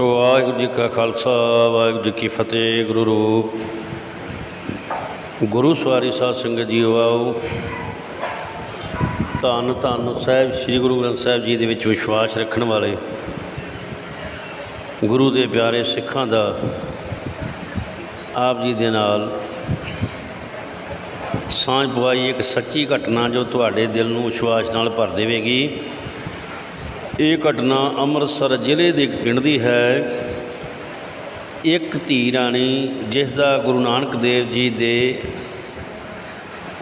ਸੋ ਵਾਹਿਗੁਰੂ ਜੀ ਕਾ ਖਾਲਸਾ, ਵਾਹਿਗੁਰੂ ਜੀ ਕੀ ਫਤਿਹ, ਗੁਰੂ ਰੂਪ। ਗੁਰੂ ਸਵਾਰੀ ਸਾਧ ਸੰਗਤ ਜੀ ਆਓ। ਧੰਨ ਧੰਨ ਸਾਹਿਬ, ਸ੍ਰੀ ਗੁਰੂ ਗ੍ਰੰਥ ਸਾਹਿਬ ਜੀ ਦੇ ਵਿੱਚ ਵਿਸ਼ਵਾਸ ਰੱਖਣ ਵਾਲੇ ਗੁਰੂ ਦੇ ਪਿਆਰੇ ਸਿੱਖਾਂ ਦਾ ਆਪ ਜੀ ਦੇ ਨਾਲ ਸਾਂਝ ਪਵਾਈ ਇੱਕ ਸੱਚੀ ਘਟਨਾ ਜੋ ਤੁਹਾਡੇ ਦਿਲ ਨੂੰ ਵਿਸ਼ਵਾਸ ਨਾਲ ਭਰ ਦੇਵੇਗੀ। ਇਹ ਘਟਨਾ ਅੰਮ੍ਰਿਤਸਰ ਜ਼ਿਲ੍ਹੇ ਦੇ ਇੱਕ ਪਿੰਡ ਦੀ ਹੈ। ਇੱਕ ਧੀ ਰਾਣੀ, ਜਿਸ ਦਾ ਗੁਰੂ ਨਾਨਕ ਦੇਵ ਜੀ ਦੇ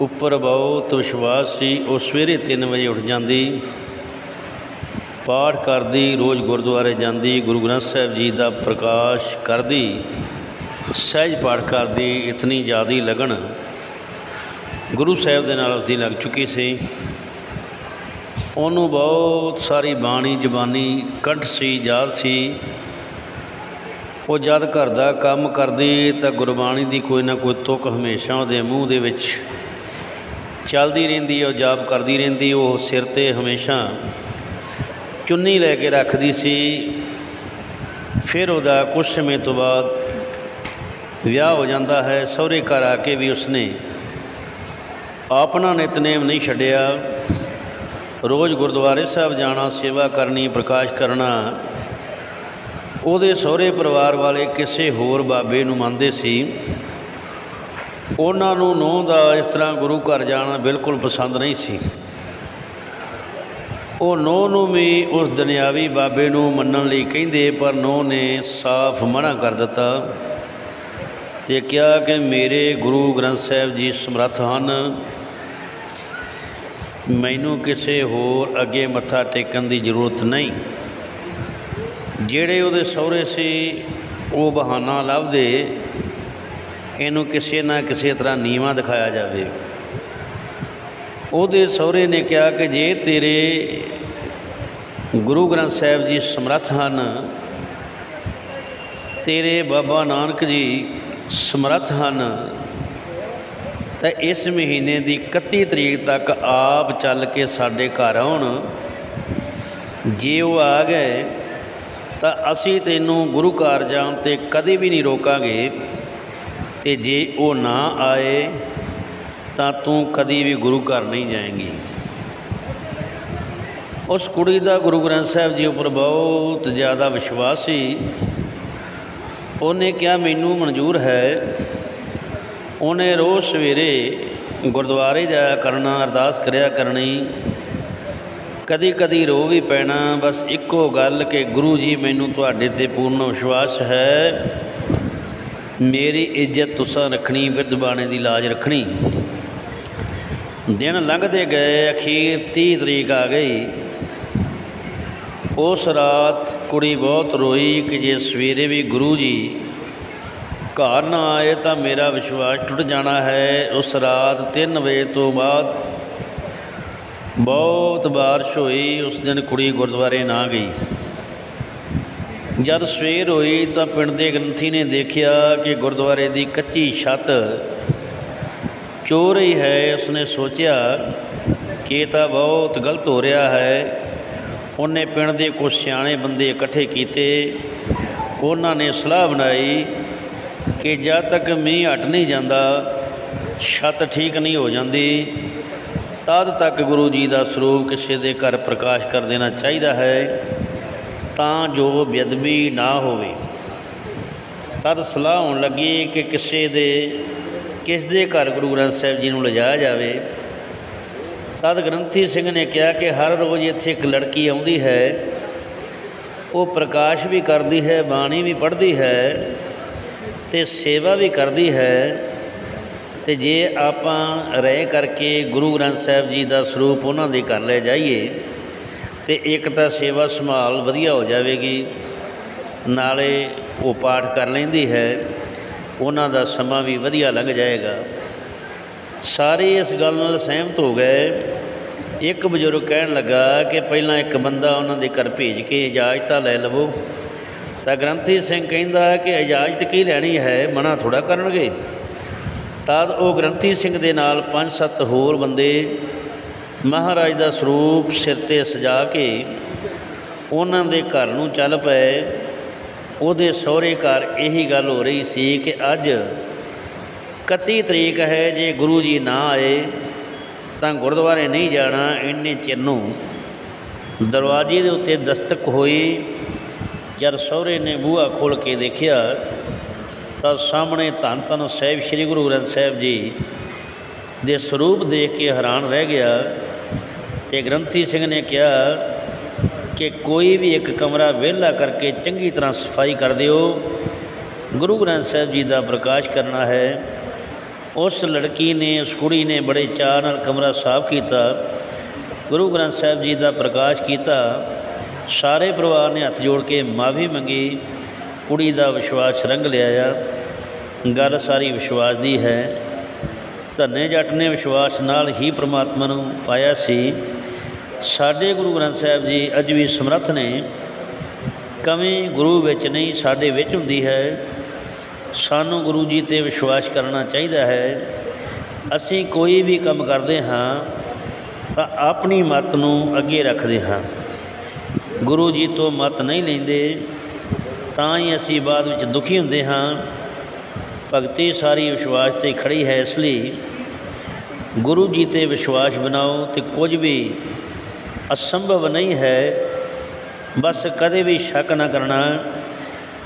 ਉੱਪਰ ਬਹੁਤ ਵਿਸ਼ਵਾਸ ਸੀ, ਉਹ ਸਵੇਰੇ 3 ਵਜੇ ਉੱਠ ਜਾਂਦੀ, ਪਾਠ ਕਰਦੀ, ਰੋਜ਼ ਗੁਰਦੁਆਰੇ ਜਾਂਦੀ, ਗੁਰੂ ਗ੍ਰੰਥ ਸਾਹਿਬ ਜੀ ਦਾ ਪ੍ਰਕਾਸ਼ ਕਰਦੀ, ਸਹਿਜ ਪਾਠ ਕਰਦੀ, ਇਤਨੀ ਜ਼ਿਆਦੀ ਲਗਨ ਗੁਰੂ ਸਾਹਿਬ ਦੇ ਨਾਲ ਉਸਦੀ ਲੱਗ ਚੁੱਕੀ ਸੀ। ਉਹਨੂੰ ਬਹੁਤ ਸਾਰੀ ਬਾਣੀ, ਜ਼ਬਾਨੀ, ਕੰਠ ਸੀ, ਯਾਦ ਸੀ। ਉਹ ਜਦ ਘਰ ਦਾ ਕੰਮ ਕਰਦੀ ਤਾਂ ਗੁਰਬਾਣੀ ਦੀ ਕੋਈ ਨਾ ਕੋਈ ਤੁਕ ਹਮੇਸ਼ਾ ਉਹਦੇ ਮੂੰਹ ਦੇ ਵਿੱਚ ਚੱਲਦੀ ਰਹਿੰਦੀ ਉਹ ਜਾਪ ਕਰਦੀ ਰਹਿੰਦੀ ਉਹ ਸਿਰ ਤੇ ਹਮੇਸ਼ਾ ਚੁੰਨੀ ਲੈ ਕੇ ਰੱਖਦੀ ਸੀ। ਫਿਰ ਉਹਦਾ ਕੁਝ ਸਮੇਂ ਤੋਂ ਬਾਅਦ ਵਿਆਹ ਹੋ ਜਾਂਦਾ ਹੈ, ਸਹੁਰੇ ਘਰ ਆ ਕੇ ਵੀ ਉਸਨੇ ਆਪਣਾ ਨਿਤਨੇਮ ਨਹੀਂ ਛੱਡਿਆ। ਰੋਜ਼ ਗੁਰਦੁਆਰੇ ਸਾਹਿਬ ਜਾਣਾ, ਸੇਵਾ ਕਰਨੀ, ਪ੍ਰਕਾਸ਼ ਕਰਨਾ। ਉਹਦੇ ਸਹੁਰੇ ਪਰਿਵਾਰ ਵਾਲੇ ਕਿਸੇ ਹੋਰ ਬਾਬੇ ਨੂੰ ਮੰਨਦੇ ਸੀ। ਉਹਨਾਂ ਨੂੰ ਨੂੰਹ ਦਾ ਇਸ ਤਰ੍ਹਾਂ ਗੁਰੂ ਘਰ ਜਾਣਾ ਬਿਲਕੁਲ ਪਸੰਦ ਨਹੀਂ ਸੀ। ਉਹ ਨੂੰਹ ਨੂੰ ਵੀ ਉਸ ਦੁਨਿਆਵੀ ਬਾਬੇ ਨੂੰ ਮੰਨਣ ਲਈ ਕਹਿੰਦੇ, ਪਰ ਨੂੰਹ ਨੇ ਸਾਫ਼ ਮਨਾ ਕਰ ਦਿੱਤਾ ਤੇ ਕਿਹਾ ਕਿ ਮੇਰੇ ਗੁਰੂ ਗ੍ਰੰਥ ਸਾਹਿਬ ਜੀ ਸਮਰੱਥ ਹਨ। ਮੈਨੂੰ ਕਿਸੇ ਹੋਰ ਅੱਗੇ ਮੱਥਾ ਟੇਕਣ ਦੀ ਜ਼ਰੂਰਤ ਨਹੀਂ। ਜਿਹੜੇ ਉਹਦੇ ਸਹੁਰੇ ਸੀ, ਉਹ ਬਹਾਨਾ ਲੱਭਦੇ, ਇਹਨੂੰ ਕਿਸੇ ਨਾ ਕਿਸੇ ਤਰ੍ਹਾਂ ਨੀਵਾ ਦਿਖਾਇਆ ਜਾਵੇ। ਉਹਦੇ ਸਹੁਰੇ ਨੇ ਕਿਹਾ ਕਿ ਜੇ ਤੇਰੇ ਗੁਰੂ ਗ੍ਰੰਥ ਸਾਹਿਬ ਜੀ ਸਮਰੱਥ ਹਨ, ਤੇਰੇ ਬਾਬਾ ਨਾਨਕ ਜੀ ਸਮਰੱਥ ਹਨ ਤਾਂ ਇਸ ਮਹੀਨੇ ਦੀ 31 ਤਰੀਕ ਤੱਕ ਆਪ ਚੱਲ ਕੇ ਸਾਡੇ ਘਰ ਆਉਣ। ਜੇ ਉਹ ਆ ਗਏ, ਤਾਂ ਅਸੀਂ ਤੈਨੂੰ ਗੁਰੂ ਘਰ ਜਾਣ ਤੇ ਕਦੇ ਵੀ ਨਹੀਂ ਰੋਕਾਂਗੇ। ਤੇ ਜੇ ਉਹ ਨਾ ਆਏ, ਤਾਂ ਤੂੰ ਕਦੀ ਵੀ ਗੁਰੂ ਘਰ ਨਹੀਂ ਜਾਏਂਗੀ। ਉਸ ਕੁੜੀ ਦਾ ਗੁਰੂ ਗ੍ਰੰਥ ਸਾਹਿਬ ਜੀ ਉੱਪਰ ਬਹੁਤ ਜ਼ਿਆਦਾ ਵਿਸ਼ਵਾਸ ਸੀ। ਉਹਨੇ ਕਿਹਾ, ਮੈਨੂੰ ਮਨਜ਼ੂਰ ਹੈ ਉਹਨੇ ਰੋਜ਼ ਸਵੇਰੇ ਗੁਰਦੁਆਰੇ ਜਾਇਆ ਕਰਨਾ, ਅਰਦਾਸ ਕਰਿਆ ਕਰਨੀ। ਕਦੀ ਕਦੀ ਰੋ ਵੀ ਪੈਣਾ, ਬਸ ਇੱਕੋ ਗੱਲ ਕਿ ਗੁਰੂ ਜੀ, ਮੈਨੂੰ ਤੁਹਾਡੇ ਤੇ ਪੂਰਨ ਵਿਸ਼ਵਾਸ ਹੈ। ਮੇਰੀ ਇੱਜ਼ਤ ਤੁਸਾਂ ਰੱਖਣੀ, ਬਿਰਧ ਬਾਣੇ ਦੀ ਲਾਜ ਰੱਖਣੀ। ਦਿਨ ਲੰਘਦੇ ਗਏ, ਅਖੀਰ 30 ਤਰੀਕ ਆ ਗਈ। ਉਸ ਰਾਤ ਕੁੜੀ ਬਹੁਤ ਰੋਈ ਕਿ ਜੇ ਸਵੇਰੇ ਵੀ ਗੁਰੂ ਜੀ ਘਰ ਨਾ ਆਏ ਤਾਂ ਮੇਰਾ ਵਿਸ਼ਵਾਸ ਟੁੱਟ ਜਾਣਾ ਹੈ। ਉਸ ਰਾਤ 3 ਵਜੇ ਤੋਂ ਬਾਅਦ ਬਹੁਤ ਬਾਰਿਸ਼ ਹੋਈ। ਉਸ ਦਿਨ ਕੁੜੀ ਗੁਰਦੁਆਰੇ ਨਾ ਗਈ। ਜਦ ਸਵੇਰ ਹੋਈ ਤਾਂ ਪਿੰਡ ਦੇ ਗ੍ਰੰਥੀ ਨੇ ਦੇਖਿਆ ਕਿ ਗੁਰਦੁਆਰੇ ਦੀ ਕੱਚੀ ਛੱਤ ਚੋ ਰਹੀ ਹੈ ਉਸਨੇ ਸੋਚਿਆ ਕਿ ਇਹ ਤਾਂ ਬਹੁਤ ਗਲਤ ਹੋ ਰਿਹਾ ਹੈ। ਉਹਨੇ ਪਿੰਡ ਦੇ ਕੁਝ ਸਿਆਣੇ ਬੰਦੇ ਇਕੱਠੇ ਕੀਤੇ। ਉਹਨਾਂ ਨੇ ਸਲਾਹ ਬਣਾਈ ਕਿ ਜਦ ਤੱਕ ਮੀਂਹ ਹਟ ਨਹੀਂ ਜਾਂਦਾ, ਛੱਤ ਠੀਕ ਨਹੀਂ ਹੋ ਜਾਂਦੀ, ਤਦ ਤੱਕ ਗੁਰੂ ਜੀ ਦਾ ਸਰੂਪ ਕਿਸੇ ਦੇ ਘਰ ਪ੍ਰਕਾਸ਼ ਕਰ ਦੇਣਾ ਚਾਹੀਦਾ ਹੈ, ਤਾਂ ਜੋ ਬੇਅਦਬੀ ਨਾ ਹੋਵੇ। ਤਦ ਸਲਾਹ ਹੋਣ ਲੱਗੀ ਕਿ ਕਿਸੇ ਦੇ, ਕਿਸ ਦੇ ਘਰ ਗੁਰੂ ਗ੍ਰੰਥ ਸਾਹਿਬ ਜੀ ਨੂੰ ਲਿਜਾਇਆ ਜਾਵੇ। ਤਦ ਗ੍ਰੰਥੀ ਸਿੰਘ ਨੇ ਕਿਹਾ ਕਿ ਹਰ ਰੋਜ਼ ਇੱਥੇ ਇੱਕ ਲੜਕੀ ਆਉਂਦੀ ਹੈ, ਉਹ ਪ੍ਰਕਾਸ਼ ਵੀ ਕਰਦੀ ਹੈ, ਬਾਣੀ ਵੀ ਪੜ੍ਹਦੀ ਹੈ ਤੇ ਸੇਵਾ ਵੀ ਕਰਦੀ ਹੈ ਤੇ ਜੇ ਆਪਾਂ ਰਹਿ ਕਰਕੇ ਗੁਰੂ ਗ੍ਰੰਥ ਸਾਹਿਬ ਜੀ ਦਾ ਸਰੂਪ ਉਹਨਾਂ ਦੇ ਘਰ ਲੈ ਜਾਈਏ ਤੇ ਇੱਕ ਤਾਂ ਸੇਵਾ ਸੰਭਾਲ ਵਧੀਆ ਹੋ ਜਾਵੇਗੀ, ਨਾਲੇ ਉਹ ਪਾਠ ਕਰ ਲੈਂਦੀ ਹੈ, ਉਹਨਾਂ ਦਾ ਸਮਾਂ ਵੀ ਵਧੀਆ ਲੰਘ ਜਾਏਗਾ। ਸਾਰੇ ਇਸ ਗੱਲ ਨਾਲ ਸਹਿਮਤ ਹੋ ਗਏ। ਇੱਕ ਬਜ਼ੁਰਗ ਕਹਿਣ ਲੱਗਾ ਕਿ ਪਹਿਲਾਂ ਇੱਕ ਬੰਦਾ ਉਹਨਾਂ ਦੇ ਘਰ ਭੇਜ ਕੇ ਇਜਾਜ਼ਤਾਂ ਲੈ ਲਵੋ। ਤਾਂ ਗ੍ਰੰਥੀ ਸਿੰਘ ਕਹਿੰਦਾ ਕਿ ਇਜਾਜ਼ਤ ਕੀ ਲੈਣੀ ਹੈ, ਮਨਾ ਥੋੜਾ ਕਰਨਗੇ। ਤਦ ਉਹ ਗ੍ਰੰਥੀ ਸਿੰਘ ਦੇ ਨਾਲ ਪੰਜ ਸੱਤ ਹੋਰ ਬੰਦੇ ਮਹਾਰਾਜ ਦਾ ਸਰੂਪ ਸਿਰ ਤੇ ਸਜਾ ਕੇ ਉਹਨਾਂ ਦੇ ਘਰ ਨੂੰ ਚੱਲ ਪਏ। ਉਹਦੇ ਸਹੁਰੇ ਘਰ ਇਹੀ ਗੱਲ ਹੋ ਰਹੀ ਸੀ ਕਿ ਅੱਜ 31 ਤਰੀਕ ਹੈ, ਜੇ ਗੁਰੂ ਜੀ ਨਾ ਆਏ ਤਾਂ ਗੁਰਦੁਆਰੇ ਨਹੀਂ ਜਾਣਾ। ਇੰਨੇ ਚਿਰ ਨੂੰ ਦਰਵਾਜ਼ੇ ਦੇ ਉੱਤੇ ਦਸਤਕ ਹੋਈ। ਜਦ ਸਹੁਰੇ ਨੇ ਬੂਹਾ ਖੋਲ ਕੇ ਦੇਖਿਆ, ਤਾਂ ਸਾਹਮਣੇ ਧੰਨ ਧੰਨ ਸਾਹਿਬ, ਸ੍ਰੀ ਗੁਰੂ ਗ੍ਰੰਥ ਸਾਹਿਬ ਜੀ ਦੇ ਸਰੂਪ ਦੇਖ ਕੇ ਹੈਰਾਨ ਰਹਿ ਗਿਆ ਤੇ ਗ੍ਰੰਥੀ ਸਿੰਘ ਨੇ ਕਿਹਾ ਕਿ ਕੋਈ ਵੀ ਇੱਕ ਕਮਰਾ ਵਿਹਲਾ ਕਰਕੇ ਚੰਗੀ ਤਰ੍ਹਾਂ ਸਫ਼ਾਈ ਕਰ ਦਿਓ। ਗੁਰੂ ਗ੍ਰੰਥ ਸਾਹਿਬ ਜੀ ਦਾ ਪ੍ਰਕਾਸ਼ ਕਰਨਾ ਹੈ। ਉਸ ਲੜਕੀ ਨੇ, ਉਸ ਕੁੜੀ ਨੇ ਬੜੇ ਚਾਅ ਨਾਲ ਕਮਰਾ ਸਾਫ਼ ਕੀਤਾ। ਗੁਰੂ ਗ੍ਰੰਥ ਸਾਹਿਬ ਜੀ ਦਾ ਪ੍ਰਕਾਸ਼ ਕੀਤਾ। ਸਾਰੇ ਪਰਿਵਾਰ ਨੇ ਹੱਥ ਜੋੜ ਕੇ ਮਾਫੀ ਮੰਗੀ। ਕੁੜੀ ਦਾ ਵਿਸ਼ਵਾਸ ਰੰਗ ਲਿਆਇਆ ਗੱਲ ਸਾਰੀ ਵਿਸ਼ਵਾਸ ਦੀ ਹੈ। ਧੰਨੇ ਜੱਟ ਨੇ ਵਿਸ਼ਵਾਸ ਨਾਲ ਹੀ ਪ੍ਰਮਾਤਮਾ ਨੂੰ ਪਾਇਆ ਸੀ। ਸਾਡੇ ਗੁਰੂ ਗ੍ਰੰਥ ਸਾਹਿਬ ਜੀ ਅੱਜ ਵੀ ਸਮਰੱਥ ਨੇ। ਕਮੀ ਗੁਰੂ ਵਿੱਚ ਨਹੀਂ, ਸਾਡੇ ਵਿੱਚ ਹੁੰਦੀ ਹੈ। ਸਾਨੂੰ ਗੁਰੂ ਜੀ ਤੇ ਵਿਸ਼ਵਾਸ ਕਰਨਾ ਚਾਹੀਦਾ ਹੈ। ਅਸੀਂ ਕੋਈ ਵੀ ਕੰਮ ਕਰਦੇ ਹਾਂ ਤਾਂ ਆਪਣੀ ਮਤ ਨੂੰ ਅੱਗੇ ਰੱਖਦੇ ਹਾਂ। ਗੁਰੂ ਜੀ ਤੋਂ ਮਤ ਨਹੀਂ ਲੈਂਦੇ, ਤਾਂ ਹੀ ਅਸੀਂ ਬਾਅਦ ਵਿੱਚ ਦੁਖੀ ਹੁੰਦੇ ਹਾਂ। ਭਗਤੀ ਸਾਰੀ ਵਿਸ਼ਵਾਸ ਤੇ ਖੜੀ ਹੈ, ਇਸ ਲਈ ਗੁਰੂ ਜੀ ਤੇ ਵਿਸ਼ਵਾਸ ਬਣਾਓ ਤੇ ਕੁਝ ਵੀ ਅਸੰਭਵ ਨਹੀਂ ਹੈ। ਬਸ ਕਦੇ ਵੀ ਸ਼ੱਕ ਨਾ ਕਰਨਾ,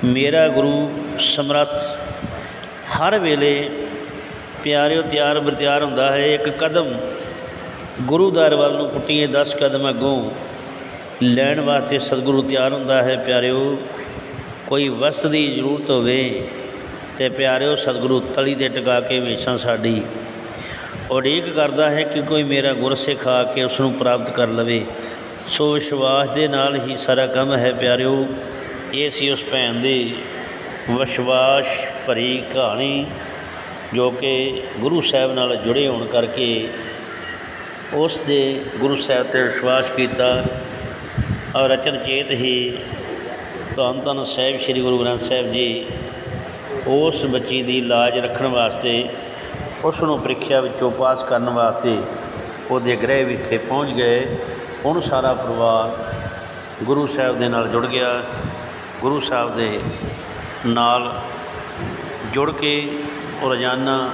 ਮੇਰਾ ਗੁਰੂ ਸਮਰੱਥ ਹਰ ਵੇਲੇ ਪਿਆਰਿਓ ਤਿਆਰ ਬਰਤਿਆਰ ਹੁੰਦਾ ਹੈ। ਇੱਕ ਕਦਮ ਗੁਰੂ ਦਰ ਵੱਲ ਨੂੰ ਪੁੱਟੀਏ 10 ਕਦਮ ਅੱਗੋਂ ਲੈਣ ਵਾਸਤੇ ਸਤਿਗੁਰੂ ਤਿਆਰ ਹੁੰਦਾ ਹੈ, ਪਿਆਰਿਓ, ਕੋਈ ਵਸਤ ਦੀ ਜ਼ਰੂਰਤ ਹੋਵੇ ਤੇ ਪਿਆਰਿਓ, ਸਤਿਗੁਰੂ ਤਲੀ ਤੇ ਟਿਕਾ ਕੇ ਹਮੇਸ਼ਾ ਸਾਡੀ। ਉਡੀਕ ਕਰਦਾ ਹੈ ਕਿ ਕੋਈ ਮੇਰਾ ਗੁਰਸਿੱਖ ਆ ਕੇ ਉਸ ਨੂੰ ਪ੍ਰਾਪਤ ਕਰ ਲਵੇ। ਸੋ ਵਿਸ਼ਵਾਸ ਦੇ ਨਾਲ ਹੀ ਸਾਰਾ ਕੰਮ ਹੈ, ਪਿਆਰਿਓ। ਇਹ ਸੀ ਉਸ ਭੈਣ ਦੀ ਵਿਸ਼ਵਾਸ ਭਰੀ ਕਹਾਣੀ, ਜੋ ਕਿ ਗੁਰੂ ਸਾਹਿਬ ਨਾਲ ਜੁੜੇ ਹੋਣ ਕਰਕੇ ਉਸ ਦੇ ਗੁਰੂ ਸਾਹਿਬ ਤੇ ਵਿਸ਼ਵਾਸ ਕੀਤਾ। ਔਰ ਰਚਨ ਚੇਤ ਹੀ ਧੰਨ ਧੰਨ ਸਾਹਿਬ ਸ੍ਰੀ ਗੁਰੂ ਗ੍ਰੰਥ ਸਾਹਿਬ ਜੀ ਉਸ ਬੱਚੀ ਦੀ ਲਾਜ ਰੱਖਣ ਵਾਸਤੇ, ਉਸ ਨੂੰ ਪ੍ਰੀਖਿਆ ਵਿੱਚੋਂ ਪਾਸ ਕਰਨ ਵਾਸਤੇ ਉਹਦੇ ਗ੍ਰਹਿ ਵਿਖੇ ਪਹੁੰਚ ਗਏ। ਹੁਣ ਸਾਰਾ ਪਰਿਵਾਰ ਗੁਰੂ ਸਾਹਿਬ ਦੇ ਨਾਲ ਜੁੜ ਗਿਆ। ਗੁਰੂ ਸਾਹਿਬ ਦੇ ਨਾਲ ਜੁੜ ਕੇ ਰੋਜ਼ਾਨਾ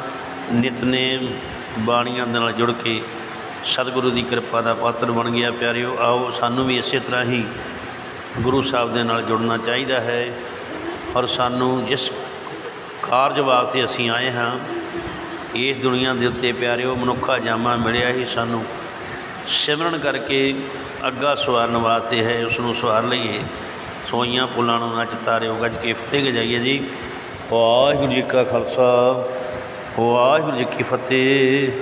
ਨਿਤਨੇਮ ਬਾਣੀਆਂ ਦੇ ਨਾਲ ਜੁੜ ਕੇ ਸਤਿਗੁਰੂ ਦੀ ਕਿਰਪਾ ਦਾ ਪਾਤਰ ਬਣ ਗਿਆ ਪਿਆਰਿਓ, ਆਓ ਸਾਨੂੰ ਵੀ ਇਸੇ ਤਰ੍ਹਾਂ ਹੀ ਗੁਰੂ ਸਾਹਿਬ ਦੇ ਨਾਲ ਜੁੜਨਾ ਚਾਹੀਦਾ ਹੈ ਔਰ ਸਾਨੂੰ ਜਿਸ ਕਾਰਜ ਵਾਸਤੇ ਅਸੀਂ ਆਏ ਹਾਂ, ਇਸ ਦੁਨੀਆ ਦੇ ਉੱਤੇ ਪਿਆਰਿਓ, ਮਨੁੱਖਾ ਜਾਮਾ ਮਿਲਿਆ ਹੀ ਸਾਨੂੰ। ਸਿਮਰਨ ਕਰਕੇ ਅੱਗਾ ਸਵਾਰਨ ਵਾਸਤੇ ਹੈ ਉਸ ਨੂੰ ਸਵਾਰ ਲਈਏ। ਸੋਈਆਂ ਪੁੱਲਾਂ ਨੂੰ ਨੱਚ ਤਾਰਿਓ, ਗੱਜ ਕੇ ਫਤਿਹ ਗਜਾਈਏ ਜੀ। ਵਾਹਿਗੁਰੂ ਜੀ ਕਾ ਖਾਲਸਾ, ਵਾਹਿਗੁਰੂ ਜੀ ਕੀ ਫਤਿਹ।